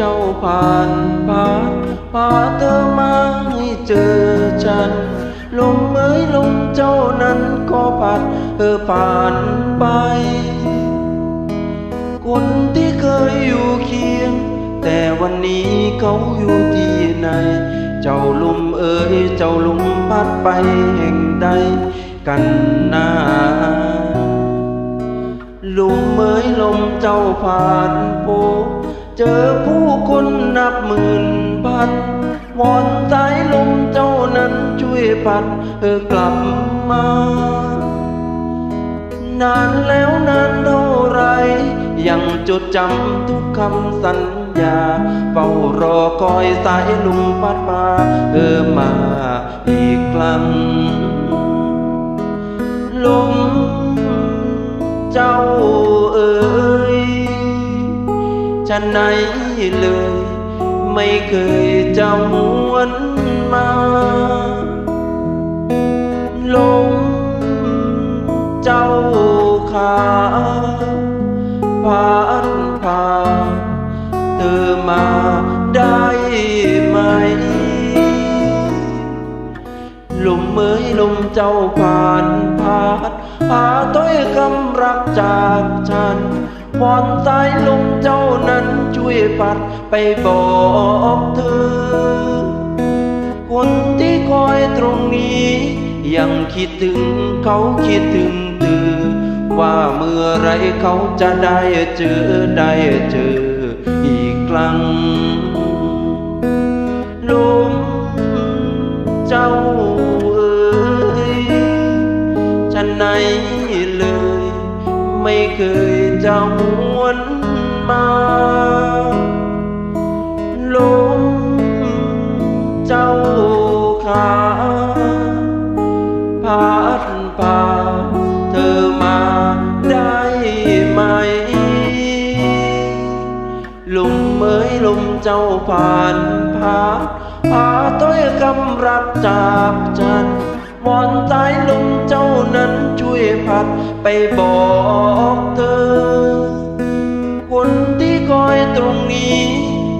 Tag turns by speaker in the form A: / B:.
A: จ้าผ่านพาพาเธอมาให้เจอฉันลมเอ้ยลมเจ้านั้นก็พัดเธอผ่านไป คนที่เคยอยู่เคียง แต่วันนี้เขาอยู่ที่ไหน เจ้าลมเอ๋ยเจ้าลมพัดไปแห่งใดกันนาลมเอ๋ยลมเจ้าผ่านโพ เจอผู้คนนับหมื่นพันวอนสายลมเจ้านั้นช่วยพัดเธอกลับมา นานแล้วนานเท่าไร ยังจดจำทุกคำสัญญาเฝ้ารอคอยสายลุงพัดมาเออมาอีกครั้งลม ฉันไหนเลย ไม่เคยจะหวนมาลมเจ้าขาพัดพาเธอมาได้ไหมลมเมยลมเจ้าผ่านพาดพาต้อยคำรักจากฉัน วอนสายลมเจ้านั้นช่วยปัดไปบอกเธอ คนที่คอยตรงนี้ ยังคิดถึงเขาคิดถึงเธอว่าเมื่อไรเขาจะได้เจอได้เจออีกครั้งลมเจ้าเอ๋ยฉันไหนเลย ไม่เคย จะหวนมาลมเจ้าขาพัดพาเธอมาได้ไหม ลมเมยลมเจ้าผ่านพาพาต้อยคำรักจากฉันวอนสายลมเจ้านั้นช่วยพัดไปบอกเธอ